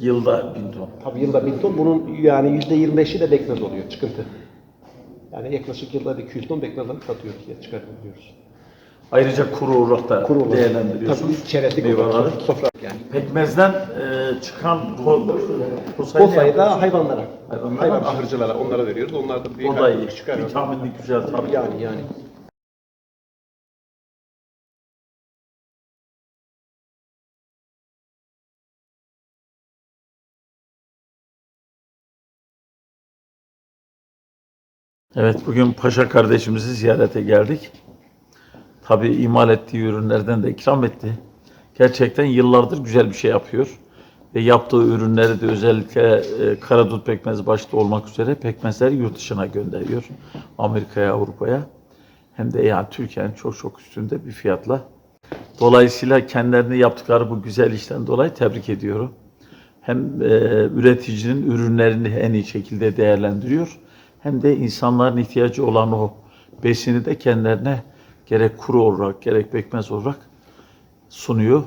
Yılda bin ton. Tabii yılda bin ton. Bunun yani yüzde yirmi beşi de bekmez oluyor, çıkıntı. Yani yaklaşık yılda bir 200 ton bekmez alıp satıyoruz, ya çıkartıyoruz. Ayrıca kuru olarak da Kuru olarak. değerlendiriyorsunuz. Tabii çerezlik olarak, sofra yani. Pekmezden e, çıkan ko- posayı O ne sayıda yapıyorsunuz? hayvanlara, Hayvanlara hayvan ahırcılara onlara veriyoruz. Onlar da bir O da iyi. çıkarıyor. Vitaminli güzel tabii. Yani yani. Evet bugün Paşa kardeşimizi ziyarete geldik. Tabii imal ettiği ürünlerden de ikram etti. Gerçekten yıllardır güzel bir şey yapıyor. Ve yaptığı ürünleri de özellikle e, karadut pekmezi başta olmak üzere pekmezleri yurt dışına gönderiyor. Amerika'ya, Avrupa'ya. Hem de yani Türkiye'nin çok çok üstünde bir fiyatla. Dolayısıyla kendilerini yaptıkları bu güzel işten dolayı tebrik ediyorum. Hem e, üreticinin ürünlerini en iyi şekilde değerlendiriyor hem de insanların ihtiyacı olan o besini de kendilerine gerek kuru olarak gerek pekmez olarak sunuyor.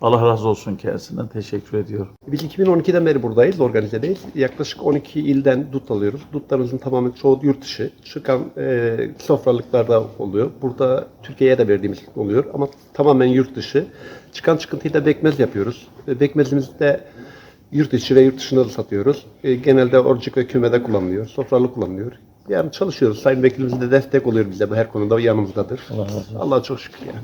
Allah razı olsun kendisinden. Teşekkür ediyorum. Biz 2012'den beri buradayız, organizedeyiz. Yaklaşık 12 ilden dut alıyoruz. Dutlarımızın tamamen çoğu yurt dışı. Çıkan e, sofralıklarda oluyor. Burada Türkiye'ye de verdiğimiz oluyor ama tamamen yurt dışı. Çıkan çıkıntıyı da bekmez yapıyoruz. E, bekmezimizi de yurt içi ve yurt dışında da satıyoruz. E, genelde orcuk ve kümede kullanılıyor. Sofralı kullanılıyor. Yani çalışıyoruz. Sayın Vekilimiz de destek oluyor bize bu her konuda yanımızdadır. Allah. Allah'a çok şükür yani.